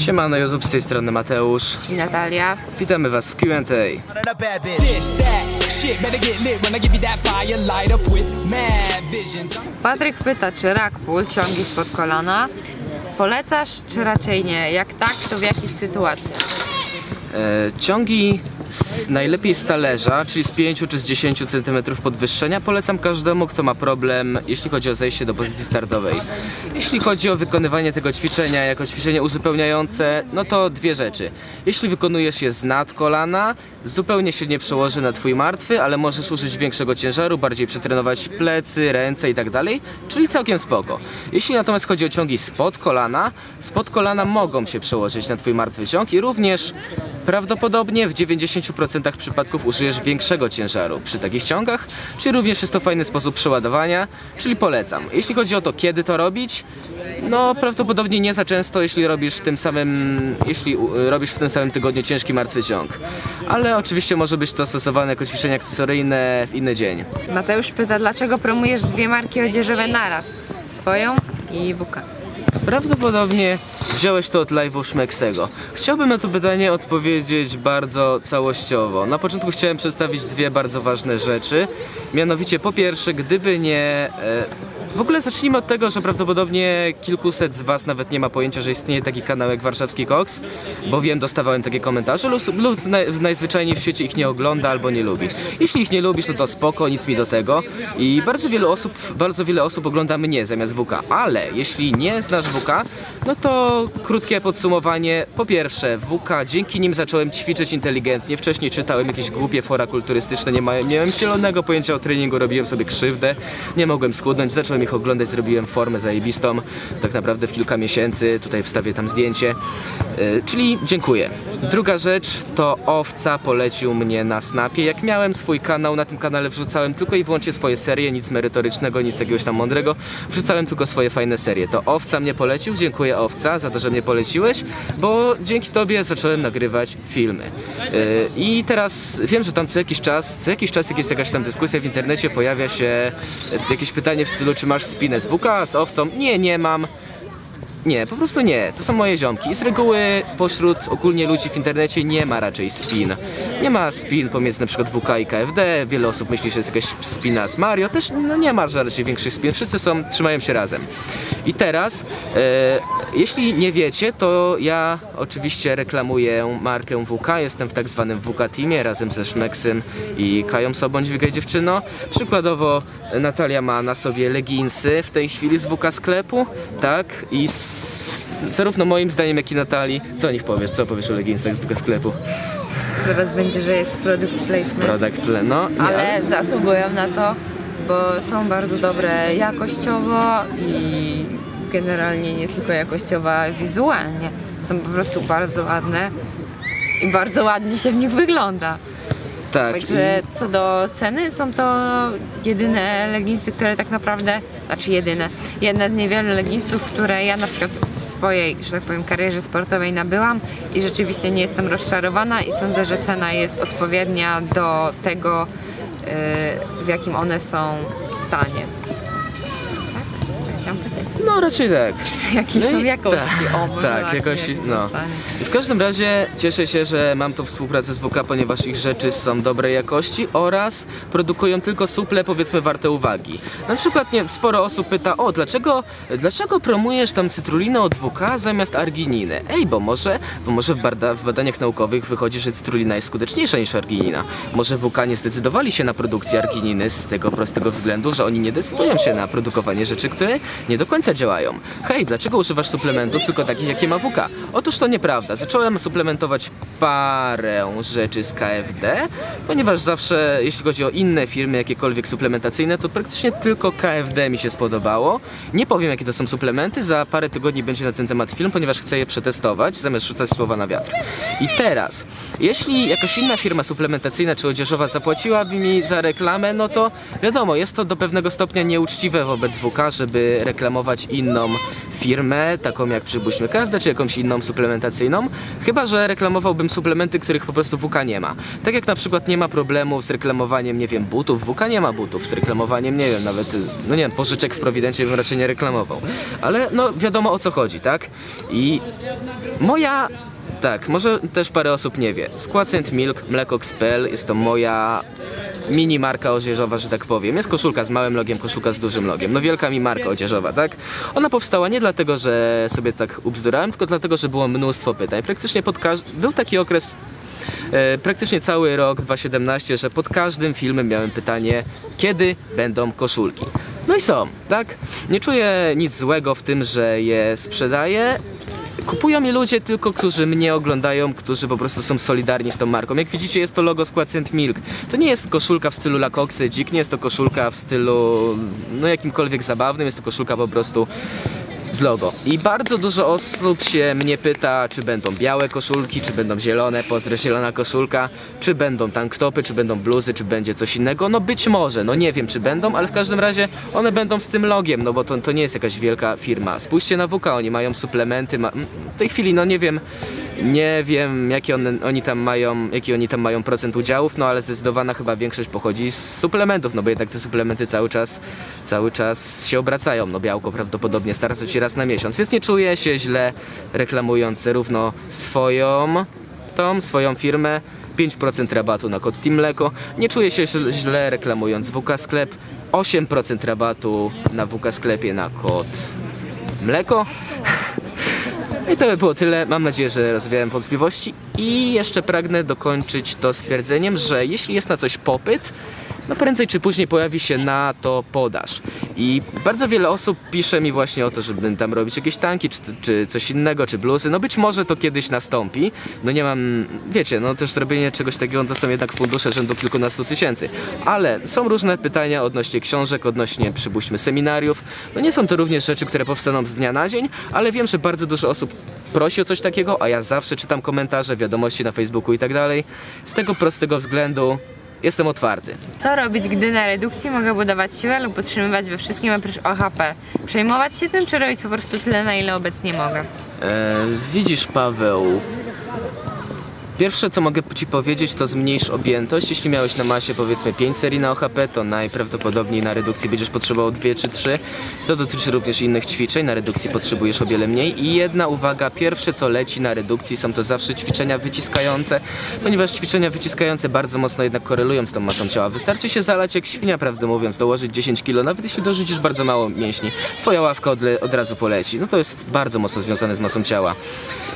Siemano YouTube, z tej strony Mateusz. i Natalia. Witamy was w Q&A. Patryk pyta, czy rak pól, ciągi spod kolana, polecasz, czy raczej nie? Jak tak, to w jakich sytuacjach? E, ciągi z, najlepiej z talerza, czyli z 5 czy z 10 cm podwyższenia polecam każdemu, kto ma problem, jeśli chodzi o zejście do pozycji startowej. Jeśli chodzi o wykonywanie tego ćwiczenia jako ćwiczenie uzupełniające, no to dwie rzeczy. Jeśli wykonujesz je z nad kolana, zupełnie się nie przełoży na twój martwy, ale możesz użyć większego ciężaru, bardziej przetrenować plecy, ręce i tak dalej, czyli całkiem spoko. Jeśli natomiast chodzi o ciągi spod kolana, spod kolana mogą się przełożyć na twój martwy ciąg i również prawdopodobnie w 90% przypadków użyjesz większego ciężaru przy takich ciągach, czy również jest to fajny sposób przeładowania, czyli polecam. Jeśli chodzi o to, kiedy to robić, no prawdopodobnie nie za często, jeśli robisz w tym samym, jeśli robisz w tym samym tygodniu ciężki martwy ciąg. Ale oczywiście może być to stosowane jako ćwiczenie akcesoryjne w inny dzień. Mateusz pyta, dlaczego promujesz dwie marki odzieżowe naraz? Swoją i WK. Prawdopodobnie wziąłeś to od live'u Szmeksego. Chciałbym na to pytanie odpowiedzieć bardzo całościowo. Na początku chciałem przedstawić dwie bardzo ważne rzeczy. Mianowicie, po pierwsze, gdyby nie. E, w ogóle zacznijmy od tego, że prawdopodobnie kilkuset z Was nawet nie ma pojęcia, że istnieje taki kanał jak Warszawski Koks, bo wiem, dostawałem takie komentarze, lub, lub naj, najzwyczajniej w świecie ich nie ogląda albo nie lubi. Jeśli ich nie lubisz, no to spoko, nic mi do tego. I bardzo wiele osób, bardzo wiele osób ogląda mnie zamiast WK, ale jeśli nie znasz WK, no to krótkie podsumowanie. Po pierwsze, WK, dzięki nim zacząłem ćwiczyć inteligentnie. Wcześniej czytałem jakieś głupie fora kulturystyczne, nie miałem, nie miałem zielonego pojęcia o treningu, robiłem sobie krzywdę, nie mogłem schudnąć, zacząłem ich oglądać, zrobiłem formę zajebistą, tak naprawdę w kilka miesięcy, tutaj wstawię tam zdjęcie. Yy, czyli dziękuję. Druga rzecz to Owca polecił mnie na Snapie. Jak miałem swój kanał, na tym kanale wrzucałem tylko i wyłącznie swoje serie, nic merytorycznego, nic jakiegoś tam mądrego. Wrzucałem tylko swoje fajne serie. To Owca mnie polecił, dziękuję Owca za to, że mnie poleciłeś, bo dzięki tobie zacząłem nagrywać filmy. Yy, I teraz wiem, że tam co jakiś czas, co jakiś czas jak jest jakaś tam dyskusja w internecie, pojawia się e, jakieś pytanie w stylu, czy masz spinę z WK, z Owcą? Nie, nie mam. Nie, po prostu nie. To są moje ziomki. I z reguły pośród ogólnie ludzi w internecie nie ma raczej spin. Nie ma spin pomiędzy przykład WK i KFD. Wiele osób myśli, że jest jakaś spina z Mario. Też no, nie ma raczej większych spin. Wszyscy są, trzymają się razem. I teraz, e, jeśli nie wiecie, to ja oczywiście reklamuję markę WK. Jestem w tak zwanym WK Teamie razem ze Szmeksym i Kają Sobądź Wigaj Dziewczyno. Przykładowo Natalia ma na sobie leginsy w tej chwili z WK sklepu, tak? I z, zarówno moim zdaniem, jak i Natalii. Co o nich powiesz? Co powiesz o leginsach z WK sklepu? Zaraz będzie, że jest product placement. Product plan, no. Nie, ale zasługują na to, bo są bardzo dobre jakościowo i generalnie nie tylko jakościowo, ale wizualnie. Są po prostu bardzo ładne i bardzo ładnie się w nich wygląda. Tak. Także co do ceny, są to jedyne leginsy, które tak naprawdę, znaczy jedyne, jedne z niewielu leginsów, które ja na przykład w swojej, że tak powiem, karierze sportowej nabyłam i rzeczywiście nie jestem rozczarowana i sądzę, że cena jest odpowiednia do tego, yy, w jakim one są stanie. No raczej tak. Jakie No są i- jakości? tak, o, tak, tak, jakości, są no. W każdym razie cieszę się, że mam tą współpracę z WK, ponieważ ich rzeczy są dobrej jakości oraz produkują tylko suple powiedzmy warte uwagi. Na przykład nie, sporo osób pyta, o dlaczego, dlaczego promujesz tam cytrulinę od WK zamiast argininy? Ej, bo może, bo może w, w badaniach naukowych wychodzi, że cytrulina jest skuteczniejsza niż arginina. Może WK nie zdecydowali się na produkcję argininy z tego prostego względu, że oni nie decydują się na produkowanie rzeczy, które nie do końca działają. Hej, dlaczego używasz suplementów tylko takich, jakie ma WK? Otóż to nieprawda. Zacząłem suplementować parę rzeczy z KFD, ponieważ zawsze, jeśli chodzi o inne firmy, jakiekolwiek suplementacyjne, to praktycznie tylko KFD mi się spodobało. Nie powiem, jakie to są suplementy, za parę tygodni będzie na ten temat film, ponieważ chcę je przetestować, zamiast rzucać słowa na wiatr. I teraz, jeśli jakaś inna firma suplementacyjna czy odzieżowa zapłaciłaby mi za reklamę, no to wiadomo, jest to do pewnego stopnia nieuczciwe wobec WK, żeby reklamować inną firmę, taką jak przypuśćmy Kawda, czy jakąś inną suplementacyjną, chyba że reklamowałbym suplementy, których po prostu WK nie ma. Tak jak na przykład nie ma problemu z reklamowaniem, nie wiem, butów, WK nie ma butów, z reklamowaniem, nie wiem, nawet, no nie wiem, pożyczek w Prowidencie bym raczej nie reklamował. Ale no wiadomo o co chodzi, tak? I moja tak, może też parę osób nie wie. Skład. Milk, mleko XPL jest to moja mini marka odzieżowa, że tak powiem. Jest koszulka z małym logiem, koszulka z dużym logiem. No wielka mi marka odzieżowa, tak? Ona powstała nie dlatego, że sobie tak ubzdurałem, tylko dlatego, że było mnóstwo pytań. Praktycznie pod Był taki okres e, praktycznie cały rok 2017, że pod każdym filmem miałem pytanie, kiedy będą koszulki. No i są, tak? Nie czuję nic złego w tym, że je sprzedaję. Kupują je ludzie tylko, którzy mnie oglądają, którzy po prostu są solidarni z tą marką. Jak widzicie, jest to logo skład St. Milk. To nie jest koszulka w stylu Lacoste Dzik, nie jest to koszulka w stylu no jakimkolwiek zabawnym, jest to koszulka po prostu z logo. I bardzo dużo osób się mnie pyta, czy będą białe koszulki, czy będą zielone, pozdro zielona koszulka, czy będą tanktopy, czy będą bluzy, czy będzie coś innego. No być może, no nie wiem czy będą, ale w każdym razie one będą z tym logiem, no bo to, to nie jest jakaś wielka firma. Spójrzcie na WK, oni mają suplementy, ma... w tej chwili no nie wiem, nie wiem jaki one, oni tam mają, jaki oni tam mają procent udziałów, no ale zdecydowana chyba większość pochodzi z suplementów, no bo jednak te suplementy cały czas, cały czas się obracają, no białko prawdopodobnie starczy raz na miesiąc, więc nie czuję się źle reklamując zarówno swoją, tą, swoją firmę, 5% rabatu na kod Team Mleko, nie czuję się źle reklamując WK Sklep, 8% rabatu na WK Sklepie na kod Mleko. I to by było tyle. Mam nadzieję, że rozwiałem wątpliwości. I jeszcze pragnę dokończyć to stwierdzeniem, że jeśli jest na coś popyt, no prędzej czy później pojawi się na to podaż. I bardzo wiele osób pisze mi właśnie o to, żeby tam robić jakieś tanki, czy, czy coś innego, czy bluzy. No być może to kiedyś nastąpi. No nie mam, wiecie, no też zrobienie czegoś takiego to są jednak fundusze rzędu kilkunastu tysięcy. Ale są różne pytania odnośnie książek, odnośnie przypuśćmy seminariów. No nie są to również rzeczy, które powstaną z dnia na dzień, ale wiem, że bardzo dużo osób prosi o coś takiego, a ja zawsze czytam komentarze, wiadomości na Facebooku i tak dalej. Z tego prostego względu jestem otwarty. Co robić, gdy na redukcji mogę budować siłę lub utrzymywać we wszystkim oprócz OHP? Przejmować się tym, czy robić po prostu tyle, na ile obecnie mogę? E, widzisz, Paweł. Pierwsze, co mogę Ci powiedzieć, to zmniejsz objętość. Jeśli miałeś na masie powiedzmy 5 serii na OHP, to najprawdopodobniej na redukcji będziesz potrzebował 2 czy 3. To dotyczy również innych ćwiczeń. Na redukcji potrzebujesz o wiele mniej. I jedna uwaga, pierwsze co leci na redukcji są to zawsze ćwiczenia wyciskające, ponieważ ćwiczenia wyciskające bardzo mocno jednak korelują z tą masą ciała. Wystarczy się zalać jak świnia, prawdę mówiąc, dołożyć 10 kg, nawet jeśli dorzucisz bardzo mało mięśni. Twoja ławka od, od razu poleci. No to jest bardzo mocno związane z masą ciała.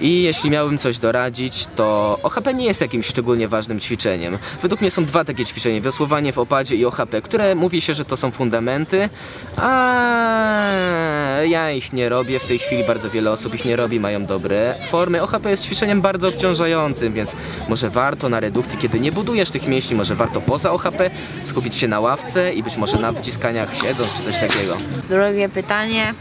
I jeśli miałbym coś doradzić, to OHP nie jest jakimś szczególnie ważnym ćwiczeniem. Według mnie są dwa takie ćwiczenia, wiosłowanie w opadzie i OHP, które mówi się, że to są fundamenty, a ja ich nie robię w tej chwili, bardzo wiele osób ich nie robi, mają dobre formy. OHP jest ćwiczeniem bardzo obciążającym, więc może warto na redukcji, kiedy nie budujesz tych mięśni, może warto poza OHP skupić się na ławce i być może na wyciskaniach siedząc czy coś takiego. Drugie pytanie.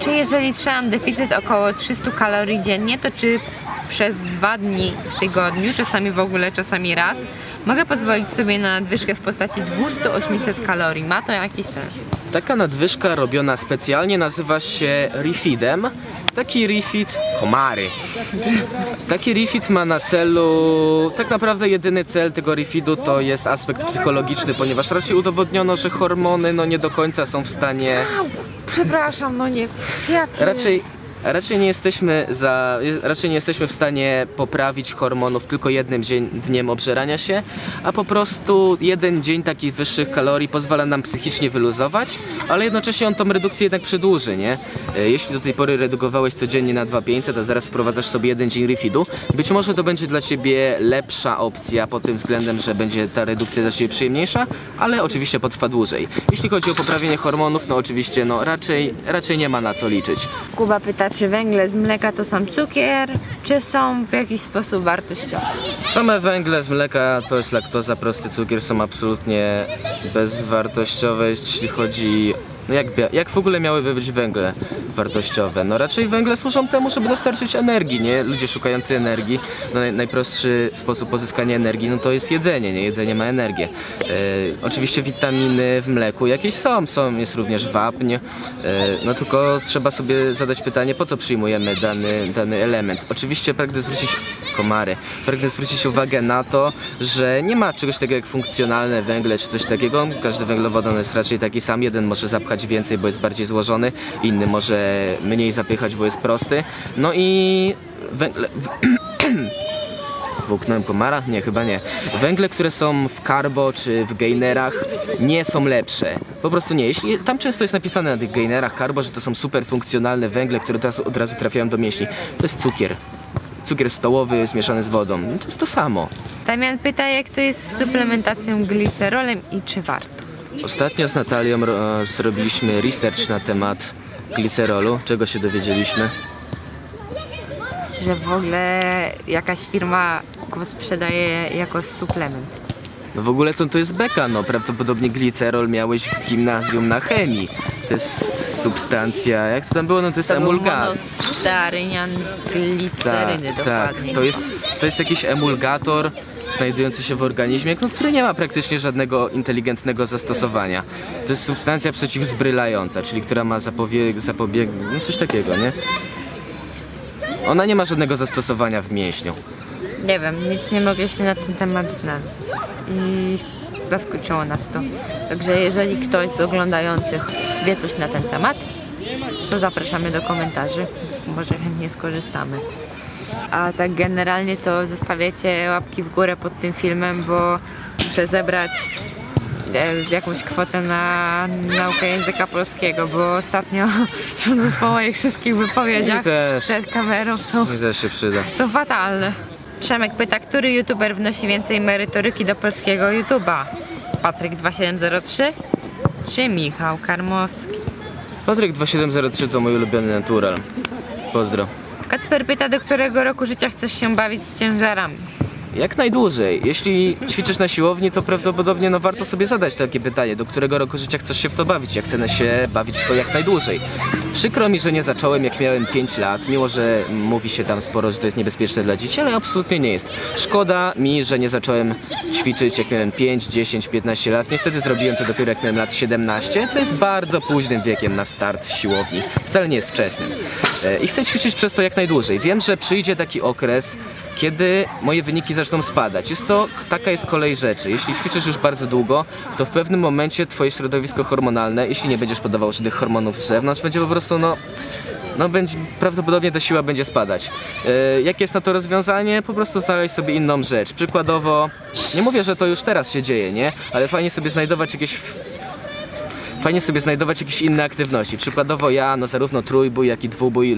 Czy jeżeli trzymam deficyt około 300 kalorii dziennie, to czy przez dwa dni w tygodniu, czasami w ogóle, czasami raz, mogę pozwolić sobie na nadwyżkę w postaci 200-800 kalorii? Ma to jakiś sens? Taka nadwyżka robiona specjalnie nazywa się refeedem. Taki refeed, komary. Taki refeed ma na celu, tak naprawdę jedyny cel tego refeedu to jest aspekt psychologiczny, ponieważ raczej udowodniono, że hormony no nie do końca są w stanie Przepraszam, no nie. Ja Raczej, raczej, nie jesteśmy za, raczej nie jesteśmy w stanie poprawić hormonów tylko jednym dzień, dniem obżerania się, a po prostu jeden dzień takich wyższych kalorii pozwala nam psychicznie wyluzować, ale jednocześnie on tą redukcję jednak przedłuży, nie? E, Jeśli do tej pory redukowałeś codziennie na 2500, a teraz wprowadzasz sobie jeden dzień refeedu, być może to będzie dla Ciebie lepsza opcja pod tym względem, że będzie ta redukcja dla Ciebie przyjemniejsza, ale oczywiście potrwa dłużej. Jeśli chodzi o poprawienie hormonów, no oczywiście, no raczej, raczej nie ma na co liczyć. Kuba pyta, czy węgle z mleka to sam cukier, czy są w jakiś sposób wartościowe? Same węgle z mleka to jest laktoza, prosty cukier są absolutnie bezwartościowe, jeśli chodzi No jak, jak w ogóle miałyby być węgle wartościowe? No raczej węgle służą temu, żeby dostarczyć energii, nie? Ludzie szukający energii, no naj, najprostszy sposób pozyskania energii, no to jest jedzenie, nie? Jedzenie ma energię. E, oczywiście witaminy w mleku jakieś są, są, jest również wapń, e, no tylko trzeba sobie zadać pytanie, po co przyjmujemy dany, dany element. Oczywiście pragnę zwrócić komary, pragnę zwrócić uwagę na to, że nie ma czegoś takiego jak funkcjonalne węgle czy coś takiego. Każdy węglowodon jest raczej taki sam. Jeden może zapchać więcej, bo jest bardziej złożony, inny może mniej zapychać, bo jest prosty. No i węgle... Włóknąłem komara? Nie, chyba nie. Węgle, które są w karbo czy w gainerach nie są lepsze. Po prostu nie. Jeśli tam często jest napisane na tych gainerach karbo, że to są super funkcjonalne węgle, które teraz od razu trafiają do mięśni. To jest cukier. Cukier stołowy zmieszany z wodą. No to jest to samo. Damian pyta, jak to jest z suplementacją glicerolem i czy warto? Ostatnio z Natalią ro- zrobiliśmy research na temat glicerolu. Czego się dowiedzieliśmy? Że w ogóle jakaś firma go sprzedaje jako suplement. No w ogóle to, to jest beka, no prawdopodobnie glicerol miałeś w gimnazjum na chemii. To jest substancja, jak to tam było, no to jest To był emulgat. monostarynian gliceryny, Tak, tak. dokładnie. To jest, to jest jakiś emulgator znajdujący się w organizmie, no, który nie ma praktycznie żadnego inteligentnego zastosowania. To jest substancja przeciwzbrylająca, czyli która ma zapobieg, zapobieg no coś takiego, nie? Ona nie ma żadnego zastosowania w mięśniu. Nie wiem, nic nie mogliśmy na ten temat znaleźć i zaskoczyło nas to. Także jeżeli ktoś z oglądających wie coś na ten temat, to zapraszamy do komentarzy. Może chętnie skorzystamy. A tak generalnie to zostawiacie łapki w górę pod tym filmem, bo muszę zebrać e, jakąś kwotę na naukę języka polskiego, bo ostatnio sądząc po moich wszystkich wypowiedziach też. przed kamerą są Mi też się przyda. są fatalne. Przemek pyta, który youtuber wnosi więcej merytoryki do polskiego YouTube'a? Patryk 2703 czy Michał Karmowski? Patryk 2703 to mój ulubiony natural. Pozdro. Kacper pyta, do którego roku życia chcesz się bawić z ciężarami? Jak najdłużej. Jeśli ćwiczysz na siłowni, to prawdopodobnie no, warto sobie zadać takie pytanie, do którego roku życia chcesz się w to bawić. Ja chcę się bawić w to jak najdłużej. Przykro mi, że nie zacząłem jak miałem 5 lat, mimo że mówi się tam sporo, że to jest niebezpieczne dla dzieci, ale absolutnie nie jest. Szkoda mi, że nie zacząłem ćwiczyć jak miałem 5, 10, 15 lat. Niestety zrobiłem to dopiero jak miałem lat 17, co jest bardzo późnym wiekiem na start siłowni. Wcale nie jest wczesnym. E, I chcę ćwiczyć przez to jak najdłużej. Wiem, że przyjdzie taki okres, kiedy moje wyniki zaczną spadać. Jest to, taka jest kolej rzeczy. Jeśli ćwiczysz już bardzo długo, to w pewnym momencie twoje środowisko hormonalne, jeśli nie będziesz podawał żadnych hormonów z zewnątrz, będzie po prostu no no będzie, prawdopodobnie ta siła będzie spadać. E, jakie jest na to rozwiązanie? Po prostu znaleźć sobie inną rzecz. Przykładowo, nie mówię, że to już teraz się dzieje, nie? Ale fajnie sobie znajdować jakieś Fajnie sobie znajdować jakieś inne aktywności. Przykładowo ja, no zarówno trójbój, jak i dwubój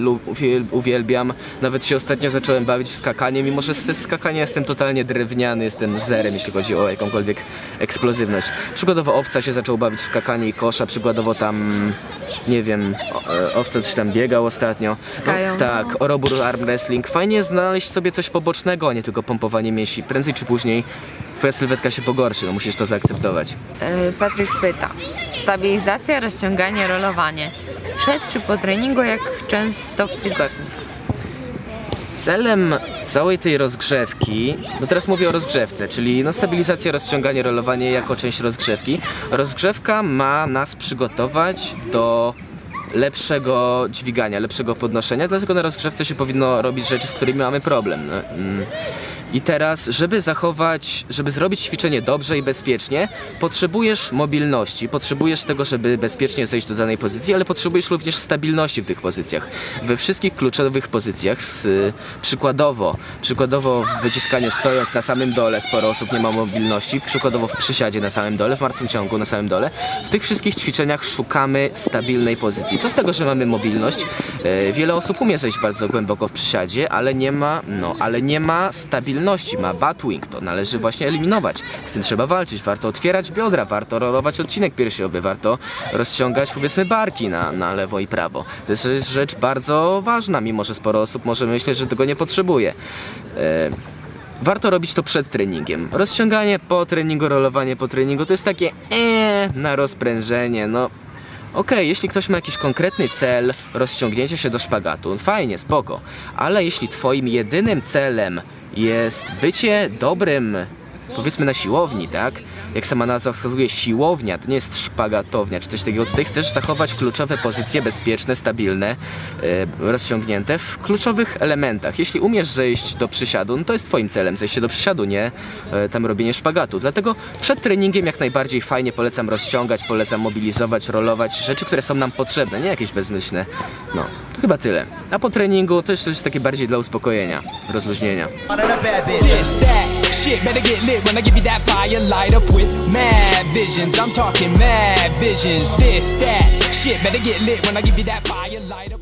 uwielbiam. Nawet się ostatnio zacząłem bawić w skakanie, mimo że ze skakania jestem totalnie drewniany, jestem zerem, jeśli chodzi o jakąkolwiek eksplozywność. Przykładowo owca się zaczął bawić w skakanie i kosza, przykładowo tam, nie wiem, e, owca coś tam biegał ostatnio. Skają. tak, orobur arm wrestling. Fajnie znaleźć sobie coś pobocznego, a nie tylko pompowanie mięśni. Prędzej czy później twoja sylwetka się pogorszy, no musisz to zaakceptować. Yy, Patryk pyta, stabilizacja, rozciąganie, rolowanie. Przed czy po treningu, jak często w tygodniu? Celem całej tej rozgrzewki, no teraz mówię o rozgrzewce, czyli no stabilizacja, rozciąganie, rolowanie jako część rozgrzewki. Rozgrzewka ma nas przygotować do lepszego dźwigania, lepszego podnoszenia, dlatego na rozgrzewce się powinno robić rzeczy, z którymi mamy problem. I teraz, żeby zachować, żeby zrobić ćwiczenie dobrze i bezpiecznie, potrzebujesz mobilności, potrzebujesz tego, żeby bezpiecznie zejść do danej pozycji, ale potrzebujesz również stabilności w tych pozycjach. We wszystkich kluczowych pozycjach, z, przykładowo, przykładowo w wyciskaniu stojąc na samym dole sporo osób nie ma mobilności, przykładowo w przysiadzie na samym dole, w martwym ciągu na samym dole. W tych wszystkich ćwiczeniach szukamy stabilnej pozycji. Co z tego, że mamy mobilność? E, wiele osób umie zejść bardzo głęboko w przysiadzie, ale nie ma, no, ale nie ma stabilności, ma batwing, to należy właśnie eliminować. Z tym trzeba walczyć, warto otwierać biodra, warto rolować odcinek piersiowy, warto rozciągać powiedzmy barki na, na lewo i prawo. To jest rzecz bardzo ważna, mimo że sporo osób może myśleć, że tego nie potrzebuje. E, Warto robić to przed treningiem. Rozciąganie po treningu, rolowanie po treningu to jest takie eee, na rozprężenie, no Okej, jeśli ktoś ma jakiś konkretny cel, rozciągnięcie się do szpagatu, fajnie, spoko. Ale jeśli twoim jedynym celem jest bycie dobrym, powiedzmy na siłowni, tak? Jak sama nazwa wskazuje, siłownia, to nie jest szpagatownia czy coś takiego. Tutaj chcesz zachować kluczowe pozycje bezpieczne, stabilne, e, rozciągnięte w kluczowych elementach. Jeśli umiesz zejść do przysiadu, no to jest twoim celem, zejście do przysiadu, nie e, tam robienie szpagatu. Dlatego przed treningiem jak najbardziej fajnie polecam rozciągać, polecam mobilizować, rolować rzeczy, które są nam potrzebne, nie jakieś bezmyślne. No, to chyba tyle. A po treningu jest coś takie bardziej dla uspokojenia, rozluźnienia. Shit better get lit when I give you that fire. Light up with mad visions. I'm talking mad visions. This, that, shit better get lit when I give you that fire. Light up.